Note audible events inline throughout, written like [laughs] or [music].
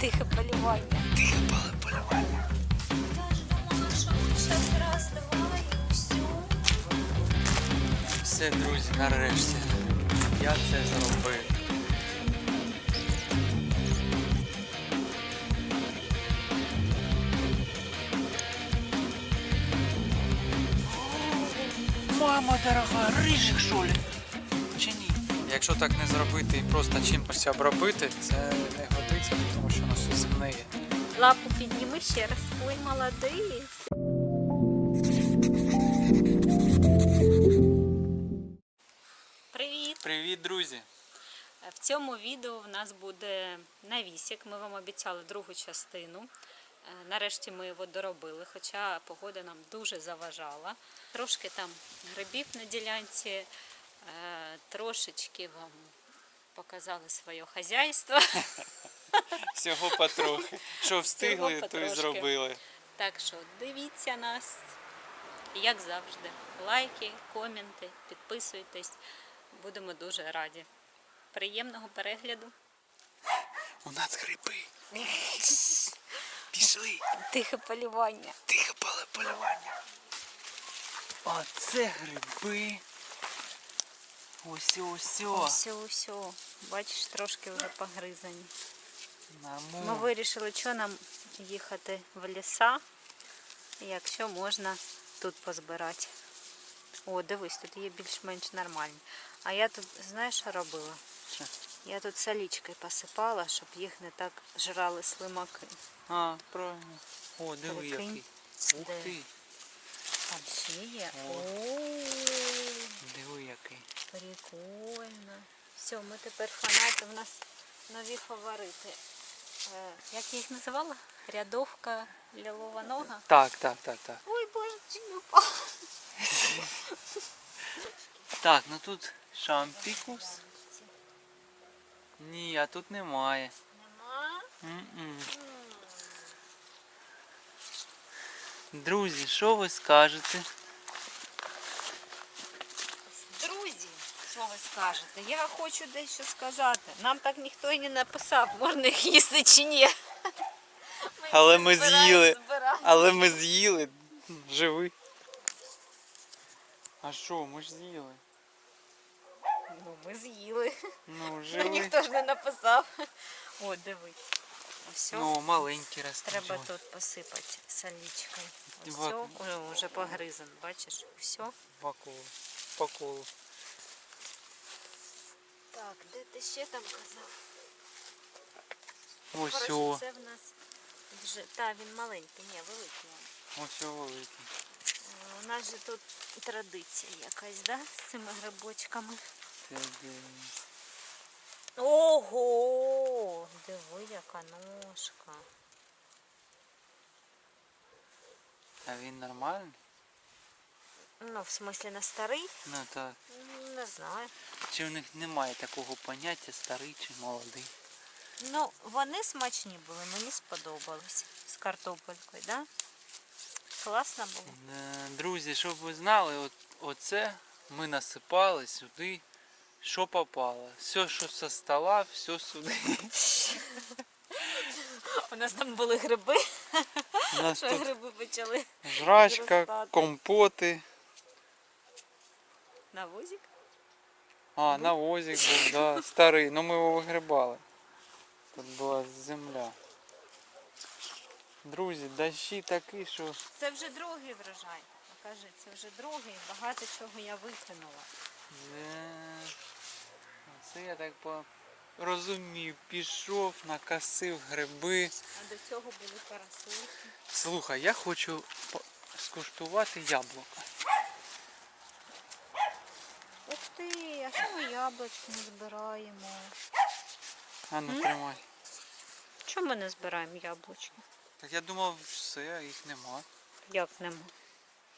Тихе полювання. Тихе поле полювання. Я ж думала, що ми щас раз, два і. Все, друзі, нарешті. Я це зробив. Мама дорога, рижик що ли? Чи ні? Якщо так не зробити і просто чимось обробити, це не годиться, Лапу підніми ще раз. Ой, молодець. Привіт! Привіт, друзі! В цьому відео в нас буде навісік. Ми вам обіцяли другу частину. Е, Нарешті ми його доробили, хоча погода нам дуже заважала. Трошки там грибів на ділянці, е, трошечки вам показали своє хазяйство. [laughs] Всього потрохи. Що встигли, то і зробили. Так що дивіться нас, як завжди. Лайки, коменти, підписуйтесь. Будемо дуже раді. Приємного перегляду. У нас гриби. [laughs] Пішли. Тихе полювання. Тихе полювання. Оце гриби. Ось ось. Все, все. Бачиш, трошки вже погризані. Ми вирішили, що нам їхати в ліса, якщо можна тут позбирати. О, дивись, тут є більш-менш нормальні. А я тут, знаєш, що робила? Що? Я тут солічкою посипала, щоб їх не так жрали слимаки. А, правильно. О, диви який. Ух ти. Там ще є. О, Диви який. прикольно. Все, ми тепер фанати. У нас нові фаворити. Е, Як я їх називала? Рядовка лілова нога. Так, так, так, так. Ой, боже, не. Так, ну тут шампікус. Ні, а тут немає. Нема? М-м. Друзі, що ви скажете? Друзі, що ви скажете? Я хочу дещо сказати. Нам так ніхто і не написав, можна їх їсти чи ні. Ми Але ми збираємо, з'їли. збираємо. Але ми з'їли. Живи. А що, ми ж з'їли. Ну, ми з'їли. Ну, Ну, живи. ніхто ж не написав. О, дивись. Ось. Ну, маленький ростуть. Треба тут посипати. Ось, Ва- о, вже погризан, бачиш? Все. По колу. По колу. Так, де ти ще там казав? Ось Коротше, о. це в нас вже. Та, він маленький, ні, великий. Ось о великий. Е, У нас же тут традиція якась, да? З цими грибочками. Це де? Ого! Диви, яка ножка. А він нормальний? Ну, в смислі на старий? Ну так. Не знаю. Чи в них немає такого поняття старий чи молодий? Ну, вони смачні були, мені сподобались. З картопелькою, да? Класно було. Е, Друзі, щоб ви знали, от, оце ми насипали сюди, що попало. Все, що со стола, все сюди. У нас там були гриби, У нас що тут гриби почали жрачка, зростати. компоти. На вузик. А, навозик був, да, старий, ну ми його вигрібали. Тут була земля. Друзі, дощі такі, що Це вже другий врожай. Покажи, це вже другий, багато чого я викинула. Е, Це я так по... розумів, пішов, накосив гриби. А до цього були парасольки. Слухай, я хочу скуштувати яблуко. Ти, а що ми яблучки не збираємо? А ну М? тримай. Чому ми не збираємо яблучки? Так я думав, все, їх нема. Як нема?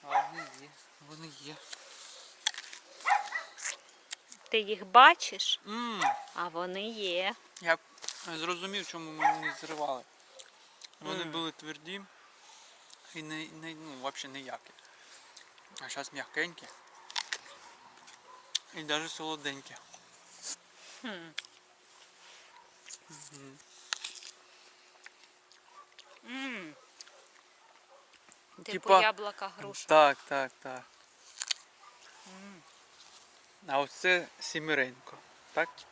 А вони є. Вони є. Ти їх бачиш, Мм, а вони є. я зрозумів, чому ми не зривали. Вони Мм. були тверді і не, не, ну, взагалі ніякі. А зараз м'якенькі. І навіть солоденькі. Хм. Мгм. М. Типу Типа- яблука груша. Так, так, так. А ось це сіміренько, так? Так,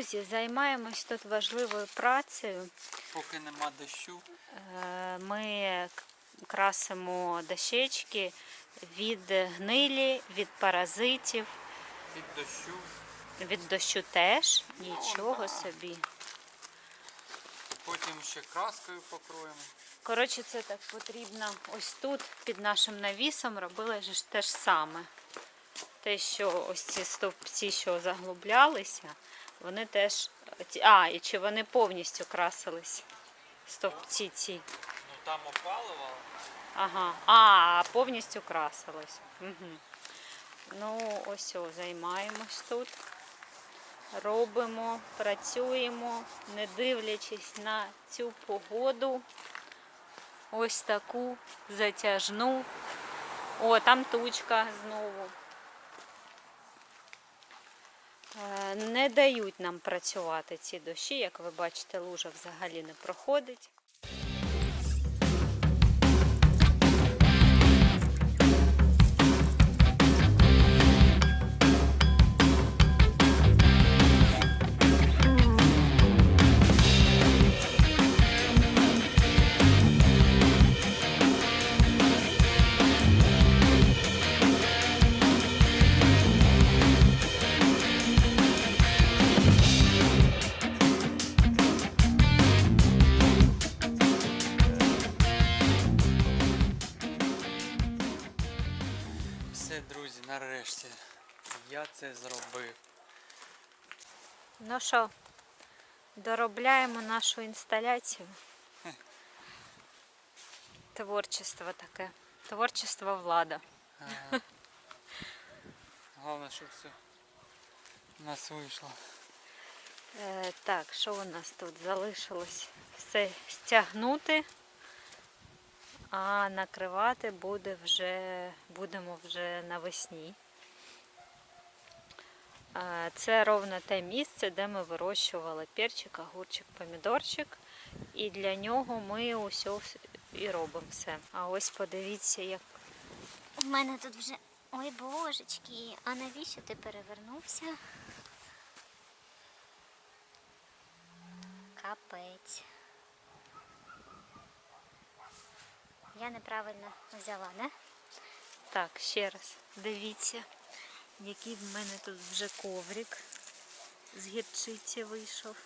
друзі, займаємось тут важливою працею. Поки нема дощу. Е, Ми красимо дощечки від гнилі, від паразитів, Від дощу. від дощу теж. Нічого собі. Потім ще краскою покроємо. Коротше, це так потрібно ось тут, під нашим навісом, робили ж те ж саме. Те, що ось ці стовпці, що заглублялися, вони теж. А, і чи вони повністю красились? Стовпці ці. Ну там опалувало. Ага. А, повністю красилось. Угу. Ну, ось о, займаємось тут. Робимо, працюємо, не дивлячись на цю погоду. Ось таку затяжну. О, там тучка знову. Е, Не дають нам працювати ці дощі, як ви бачите, лужа взагалі не проходить. Нарешті. Я це зробив. Ну що, доробляємо нашу інсталяцію. Творчество таке. Творчество влада. Ага. Головне, щоб все у нас вийшло. Е, так, що у нас тут залишилось? Все стягнути, а накривати буде вже, будемо вже навесні. Це ровно те місце, де ми вирощували перчик, огурчик, помідорчик. І для нього ми усе і робимо все. А ось подивіться, як У мене тут вже. Ой божечки, а навіщо ти перевернувся? Капець. Я неправильно взяла, не? Так, ще раз дивіться, який в мене тут вже коврик з гірчиці вийшов.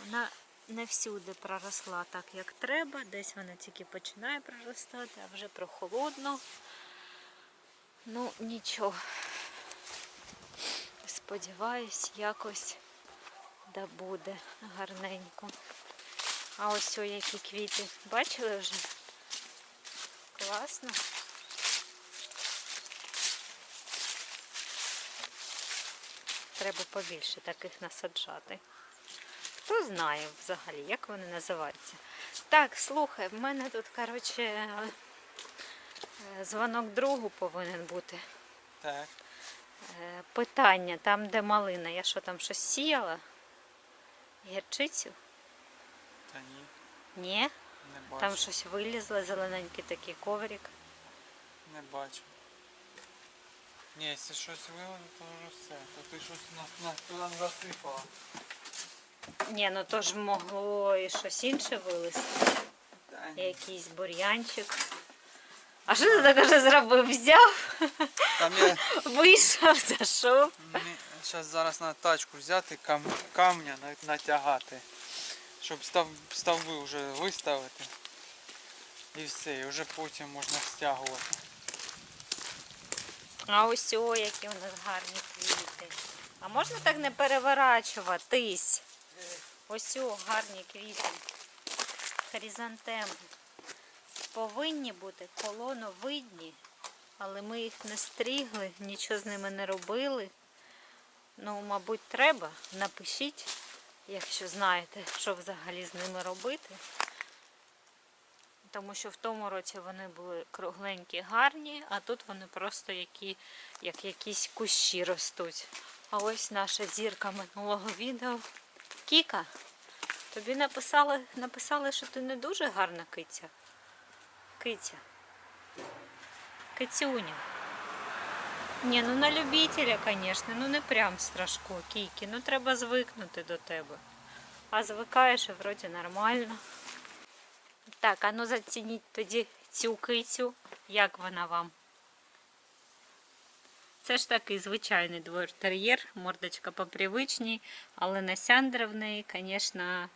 Вона не всюди проросла так, як треба. Десь вона тільки починає проростати, а вже прохолодно. Ну, нічого. Сподіваюсь, якось да буде гарненько. А ось о, які квіти. Бачили вже? Класно. Треба побільше таких насаджати. Хто знає взагалі, як вони називаються. Так, слухай, в мене тут, коротше, е, дзвонок другу повинен бути. Так. Е, Питання, там, де малина, я що там щось сіяла? Гірчицю? Та ні, Ні. не бачу. Там щось вилізло, зелененький такий коврик. Не бачу. Ні, якщо щось вилили, то вже все. То ти щось нас, туди засипала. Ні, ну то ж могло і щось інше ні. Якийсь бур'янчик. А що ти так уже зробив? Взяв, Там я вийшов, зайшов. зараз зараз на тачку взяти кам, камня на- натягати. Щоб став, стовби вже виставити. І все, і вже потім можна стягувати. А ось о, які у нас гарні квіти. А можна так не переворачуватись? Ось о, гарні квіти. Хризантеми. Повинні бути колоновидні, але ми їх не стрігли, нічого з ними не робили. Ну, мабуть, треба. Напишіть, якщо знаєте, що взагалі з ними робити. Тому що в тому році вони були кругленькі, гарні, а тут вони просто які, як якісь кущі ростуть. А ось наша зірка минулого відео. Кіка, тобі написали, написали, що ти не дуже гарна киця. Киця. Кицюня. Ні, ну на любителя, звісно, ну не прям страшко, Кікі, ну треба звикнути до тебе. А звикаєш і вроді нормально. Так, а ну зацініть тоді цю кицю. Як вона вам? Це ж такий звичайний двортер'єр, мордочка попривичній, але на сяндра в неї, звісно,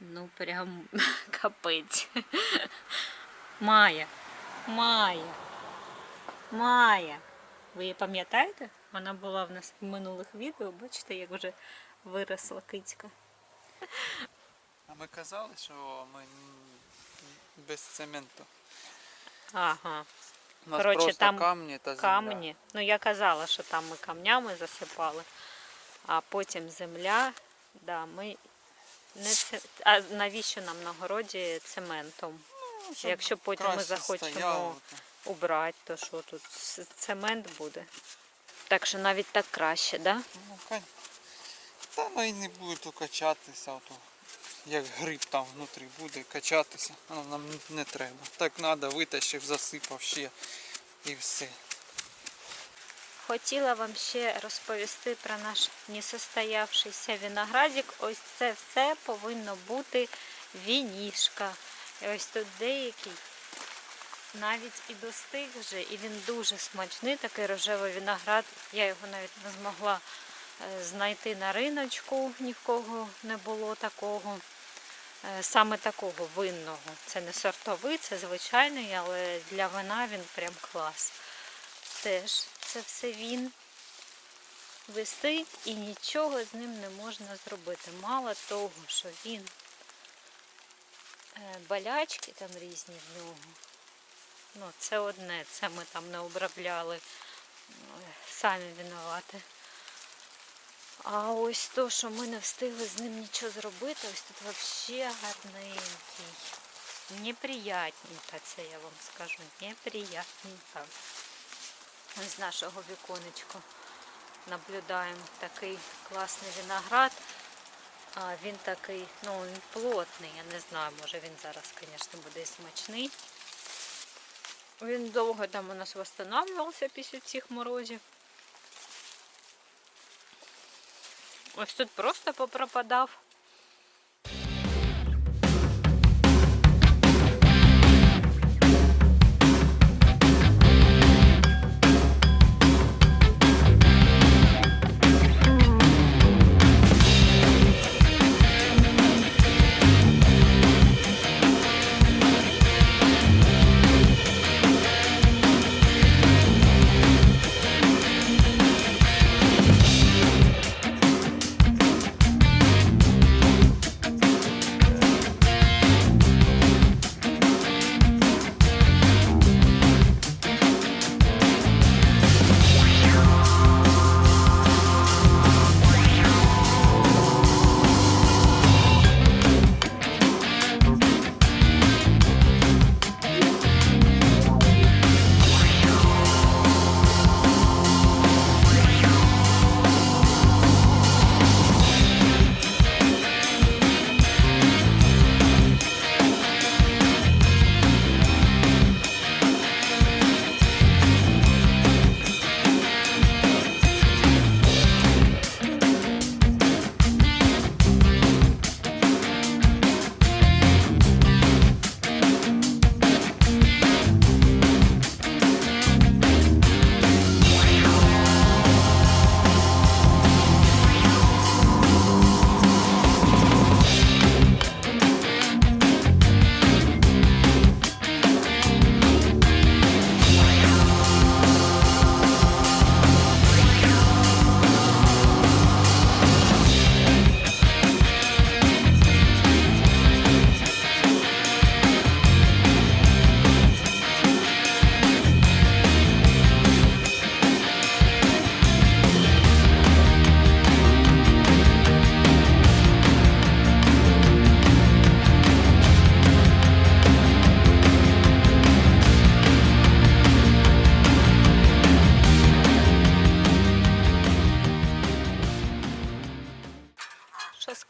ну прям [laughs] капець. Майя. Майя. Майя. Ви її пам'ятаєте? Вона була в нас в минулих відео, бачите, як вже виросла кицька. А ми казали, що ми без цементу. Ага. У нас Коротше, просто там камні та земля. камні. Ну я казала, що там ми камнями засипали, а потім земля. Да, ми не це... А навіщо нам на городі цементом? Ну, щоб Якщо потім ми краще захочемо стояло, убрати, то що тут цемент буде. Так що навіть так краще, да? Ну, кань. Та ну і не буде то качатися, ото, як гриб там внутрі буде качатися. Воно нам не треба. Так треба, витащив, засипав ще і все. Хотіла вам ще розповісти про наш несостоявшийся виноградик. Ось це все повинно бути вінішка. І ось тут деякий навіть і достиг вже, і він дуже смачний, такий рожевий виноград. Я його навіть не змогла е, знайти на риночку, ні в кого не було такого. Е, Саме такого винного. Це не сортовий, це звичайний, але для вина він прям клас. Теж це все він висить і нічого з ним не можна зробити. Мало того, що він е, болячки там різні в нього. Ну, це одне, це ми там не обробляли. Самі винувати. А ось то, що ми не встигли з ним нічого зробити, ось тут взагалі гарненький. Неприятненько, це я вам скажу. Неприятненько. З нашого віконечка наблюдаємо такий класний виноград. А він такий, ну він плотний, я не знаю, може він зараз, звісно, буде смачний. Він довго там у нас встановлювався після цих морозів. Ось тут просто попропадав.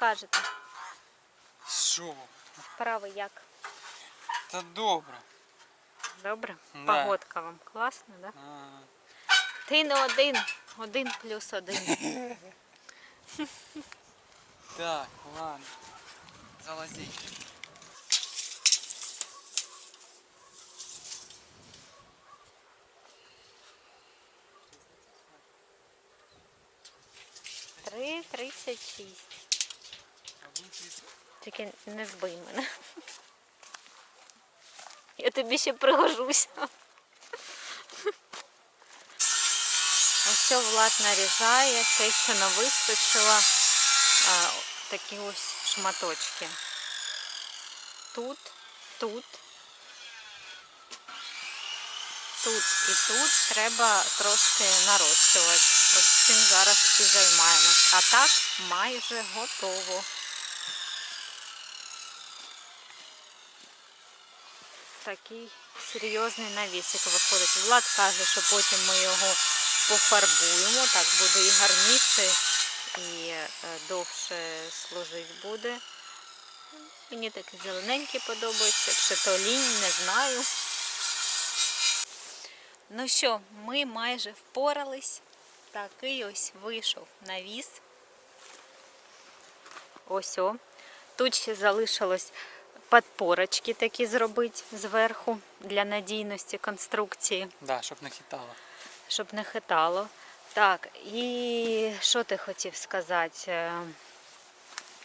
Скажете? Що? Справи як? Та добре. Добре? Да. Погодка вам класна, да? А, Ти не один, один плюс один. Так, ладно. Залази. Три тридцять шість. Тільки не вбий мене. Я тобі ще пригожуся. Ось все Влад нарізає, те, що не вистачило, такі ось шматочки. Тут, тут, тут і тут треба трошки нарощувати. Ось цим зараз і займаємось. А так майже готово. Такий серйозний навісик виходить. Влад каже, що потім ми його пофарбуємо, так буде і гарніше, і е, довше служити буде. Мені такі зелененькі подобаються, пшетолінь, не знаю. Ну що, ми майже впорались. Такий ось вийшов навіс. Ось о. Тут ще залишилось подпорочки такі зробити зверху для надійності конструкції, Да, щоб не хитало. щоб не хитало. Так, і що ти хотів сказати? Е,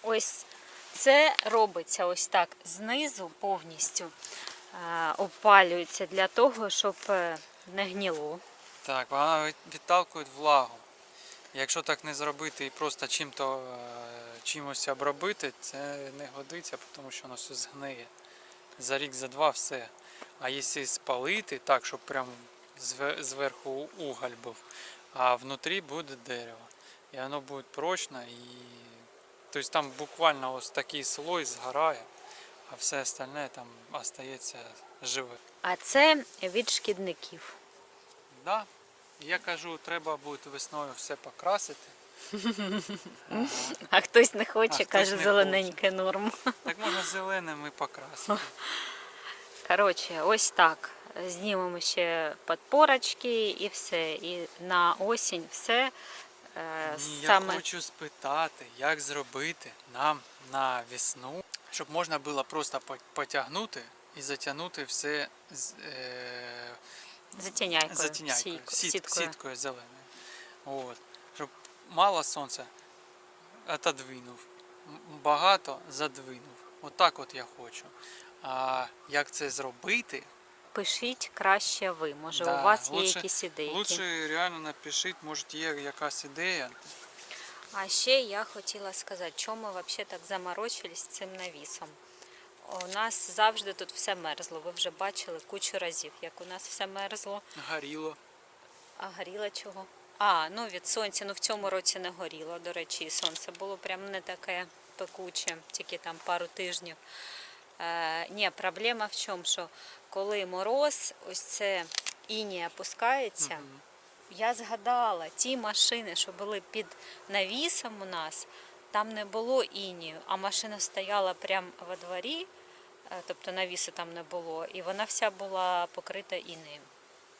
Ось це робиться ось так знизу повністю е, опалюється для того, щоб е, не гніло. Так, вона відталкує влагу. Якщо так не зробити і просто чим-то е, чимось обробити, це не годиться, тому що воно все згниє. За рік, за два все. А якщо спалити так, щоб прям зверху уголь був, а внутрі буде дерево. І воно буде прочно і. Тобто там буквально ось такий слой згорає, а все остальне там остається живе. А це від шкідників. Да. Я кажу, треба буде весною все покрасити. А хтось не хоче, хтось каже, не зелененьке норм. Так можна зеленим і покрасити. Коротше, ось так. Знімемо ще подпорочки і все. І на осінь все. Е, Ні, я саме хочу спитати, як зробити нам на весну, щоб можна було просто по- потягнути і затягнути все з, е, затіняйкою, затіняйкою, сіт, сіткою. сіткою зеленою. От. Щоб мало сонця отодвинув, багато задвинув. Отак от я хочу. А як це зробити? Пишіть краще ви. Може, Да, у вас є лучше- якісь ідеї. Лучше реально напишіть, може є якась ідея. А ще я хотіла сказати, чому ми взагалі так заморочились цим навісом. У нас завжди тут все мерзло. Ви вже бачили кучу разів, як у нас все мерзло. Горіло. А горіло чого? А, ну від сонця, ну в цьому році не горіло. До речі, і сонце було прям не таке пекуче, тільки там пару тижнів. Е, ні, проблема в чому, що коли мороз, ось це інія опускається. Я згадала ті машини, що були під навісом у нас, там не було інію, а машина стояла прямо во дворі, тобто навіси там не було, і вона вся була покрита інеєм.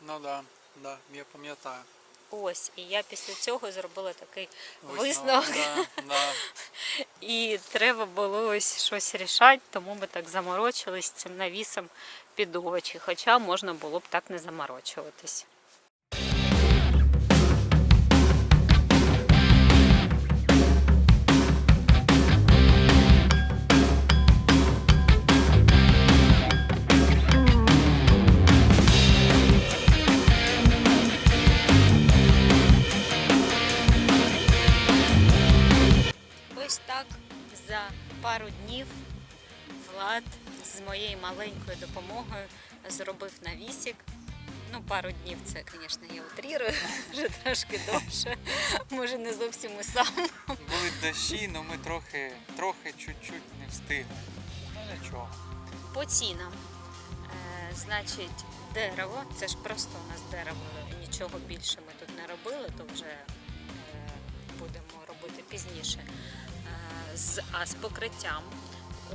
Ну да, да, я пам'ятаю. Ось, і я після цього зробила такий Висновок, висновок. Да, да. [laughs] І треба було ось щось рішати, тому ми так заморочились цим навісом під овочі. Хоча можна було б так не заморочуватись. Ось так за пару днів Влад з моєю маленькою допомогою зробив навісик. Ну, пару днів це, звісно, я утрірую, [laughs] вже трошки довше. Може, не зовсім і сам. Були дощі, але ми трохи, трохи чуть-чуть не встигли. Ну нічого. По цінам. Е, значить, дерево, це ж просто у нас дерево, нічого більше ми тут не робили, то вже е, будемо робити пізніше. З, а з покриттям,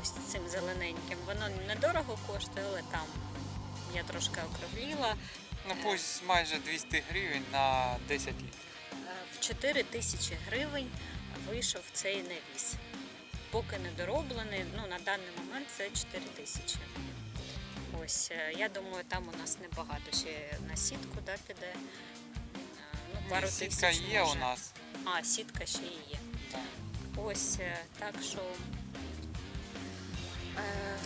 ось цим зелененьким, воно недорого коштує, але там я трошки округліла. Ну пусть майже 200 гривень на 10 літрів. Е, В 4 тисячі гривень вийшов цей навіс. Поки не дороблений, ну на даний момент це 4 тисячі. Ось, е, я думаю, там у нас небагато ще на сітку да, піде. Е, Ну, пару Сітка тисяч є у нас. А, сітка ще і є. Так. Ось е, так що.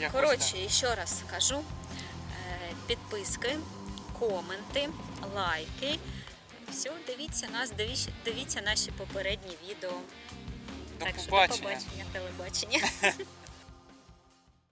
Е, Коротше, ще раз скажу: е, підписки, коменти, лайки. Все, дивіться нас, дивіться, дивіться наші попередні відео. До так що до побачення. побачення, телебачення. [laughs]